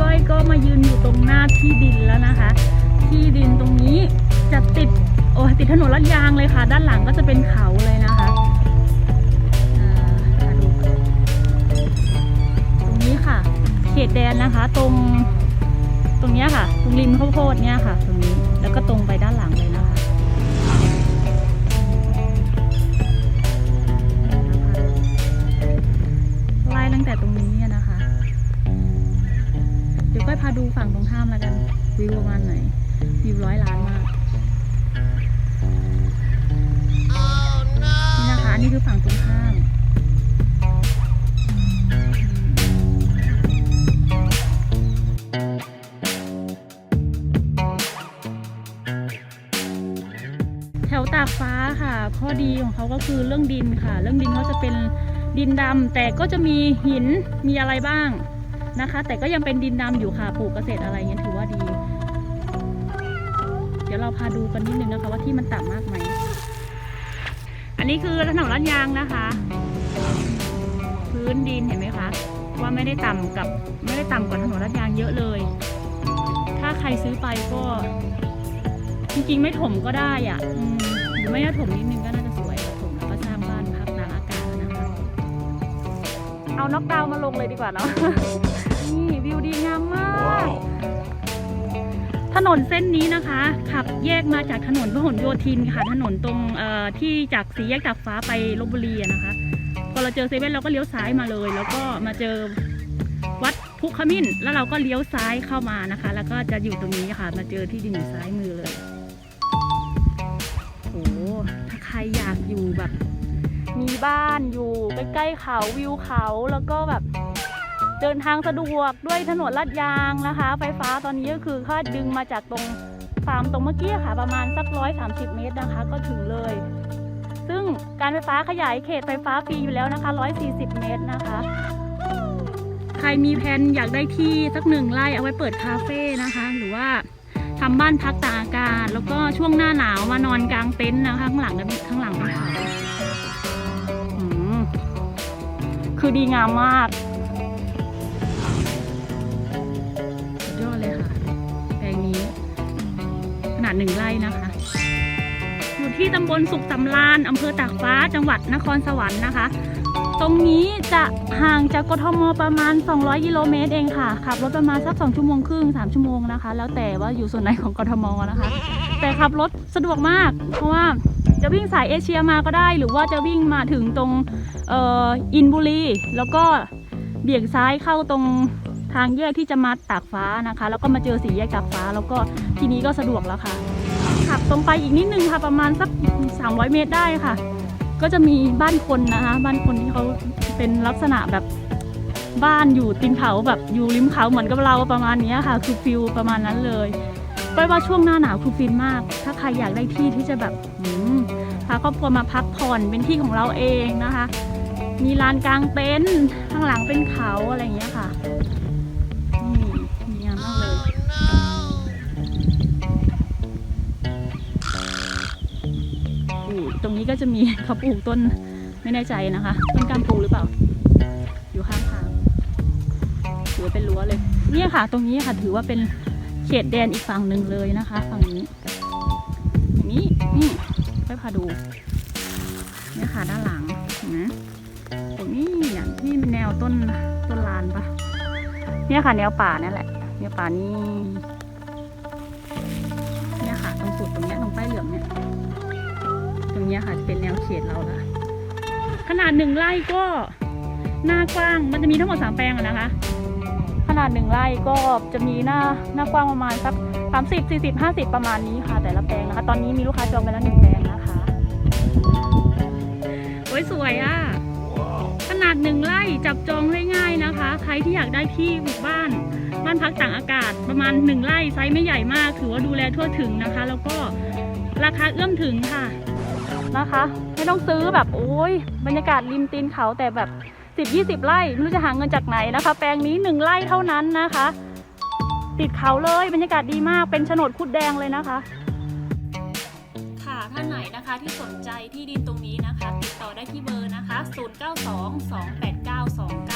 ก้อยก็มายืนอยู่ตรงหน้าที่ดินแล้วนะคะ ที่ดินตรงนี้จะติดโอ้ติดถนนลาดยางเลยค่ะ ด้านหลังก็จะเป็นเขาเลยนะคะตรงนี้ค่ะ เขตแดนนะคะ ตรง ตรงนี้ค่ะ ตรงริมข้าวโพดเนี่ยค่ะ พาดูฝั่งตรงข้ามแล้วกันวิวประมาณไหนวิวร้อยล้านมากนี่นะคะนนี้คือฝั่งตรงข้ามแถวตากฟ้าค่ะ ข้อดีของเขาก็คือเรื่องดินค่ะ เรื่องดินเขาจะเป็นดินดำแต่ก็จะมีหินมีอะไรบ้าง นะคะ แต่ก็ยังเป็นดินดำอยู่ค่ะปลูกเกษตรอะไรเงี้ยถือว่าดี เดี๋ยวเราพาดูกันนิดนึงนะคะว่าที่มันต่ำมากไหม อันนี้คือถนนลาดยางนะคะ พื้นดินเห็นไหมคะ ว่าไม่ได้ต่ำกับไม่ได้ต่ำกว่าถนนลาดยางเยอะเลย ถ้าใครซื้อไปก็ จริงๆไม่ถมก็ได้อะหรือไม่ถมนิดนึงก็น่าจะ เอาน็อกดาวน์มาลงเลยดีกว่าเนาะ นี่วิวดีงามมาก ถนนเส้นนี้นะคะ ขับแยกมาจากถนนพหลโยธินค่ะ ถนนตรงเอ่อที่จากสีแยกจากฟ้าไปลบบุรีอะนะคะ พอเราเจอเซเว่นเราก็เลี้ยวซ้ายมาเลย แล้วก็มาเจอวัดพุขมิ้น แล้วเราก็เลี้ยวซ้ายเข้ามานะคะ แล้วก็จะอยู่ตรงนี้ค่ะ มาเจอที่ดินอยู่ซ้ายมือเลย ใกล้ๆเขาวิวเขาแล้วก็แบบเดินทางสะดวกด้วยถนนลาดยางนะคะ ไฟฟ้าตอนนี้ก็คือเขาดึงมาจากตรงฟาร์มตรงเมื่อกี้ค่ะ ประมาณสักร้อยสามสิบเมตรนะคะ ก็ถึงเลย ซึ่งการไฟฟ้าขยายเขตไฟฟ้าฟรีอยู่แล้วนะคะ140เมตรนะคะ ใครมีแผนอยากได้ที่สักหนึ่งไร่เอาไว้เปิดคาเฟ่นะคะ หรือว่าทำบ้านพักตากอากาศ แล้วก็ช่วงหน้าหนาวมานอนกลางเต็นท์นะคะข้างหลังข้างหลังนเขาอืม คือดีงามมากสุดยอดเลยค่ะแปลงนี้ ขนาดหนึ่งไร่นะคะ อยู่ที่ตำบลสุขสำราญอำเภอตากฟ้าจังหวัดนครสวรรค์นะคะ ตรงนี้จะห่างจากกทมประมาณ 200กิโลเมตรเองค่ะ ขับรถประมาณสัก2ชั่วโมงครึ่ง3ชั่วโมงนะคะ แล้วแต่ว่าอยู่ส่วนไหนของกทมนะคะ แต่ขับรถสะดวกมากเพราะว่า จะวิ่งสายเอเชียมาก็ได้ หรือว่าจะวิ่งมาถึงตรงเอ่ออินบุรี แล้วก็เบี่ยงซ้ายเข้าตรงทางแยกที่จะมาตากฟ้านะคะ แล้วก็มาเจอสี่แยกตากฟ้า แล้วก็ทีนี้ก็สะดวกแล้วค่ะขับตรงไปอีกนิดนึงค่ะ ประมาณสัก 300 เมตรได้ค่ะ ก็จะมีบ้านคนนะคะ บ้านคนที่เขาเป็นลักษณะแบบบ้านอยู่ตินเขาแบบอยู่ริมเขาเหมือนกับเราประมาณนี้ค่ะ คือฟิลประมาณนั้นเลยก็ว่าช่วงหน้าหนาวคือฟินมาก ถ้าใครอยากได้ที่ที่จะแบบาครอบครัวมาพักผ่อนเป็นที่ของเราเองนะคะ มีลานกลางเต็นท์ข้างหลังเป็นเขาอะไรอย่างเงี้ยค่ะนี่ดีงามมากเลยปลูกตรงนี้ก็จะมีเขาปลูกต้นไม่แน่ใจนะคะต้นกามปูหรือเปล่า อยู่ข้างทางถือว่าเป็นรั้วเลย เนี่ยค่ะ ตรงนี้ค่ะถือว่าเป็นเขตแดนอีกฝั่งหนึ่งเลยนะคะ ฝั่งนี้ฝั่งนี้นี่ ไปพาดูเนี่ยค่ะด้านหลังนไหมตรงนี้อย่างที่แนวต้นต้นลานปะเนี่ยค่ะ แนวป่านี่ยแหละแนวป่านี่เนี่ยค่ะตรงสุดตรงเนี้ยตรงป้ายเหลืองเนี่ย ตรงเนี้ยค่ะจะเป็นแนวเขตเราละขนาดหนึ่งไร่ก็หน้ากว้างมันจะมีทั้งหมดสามแปลงอะนะคะ ขนาดหนึ่งไร่ก็จะมีหน้าหน้ากว้างประมาณสักสามสิบสี่สิบห้าสิบประมาณนี้ค่ะ แต่ละแปลงนะคะ ตอนนี้มีลูกค้าจองไปแล้วหนึ่งแปลง สวยอะขนาดหนึ่งไร่จับจองได้ง่ายนะคะ ใครที่อยากได้ที่ปลูกบ้าน บ้านพักต่างอากาศประมาณหนึ่งไร่ไซส์ไม่ใหญ่มาก ถือว่าดูแลทั่วถึงนะคะ แล้วก็ราคาเอื้อมถึงค่ะนะคะ ไม่ต้องซื้อแบบโอ้ยบรรยากาศริมตีนเขาแต่แบบสิบยี่สิบไร่ไม่รู้จะหาเงินจากไหนนะคะ แปลงนี้หนึ่งไร่เท่านั้นนะคะ ติดเขาเลยบรรยากาศดีมากเป็นโฉนดคุดแดงเลยนะคะ ท่านไหนนะคะที่สนใจที่ดินตรงนี้นะคะ ติดต่อได้ที่เบอร์นะคะ 092 289 29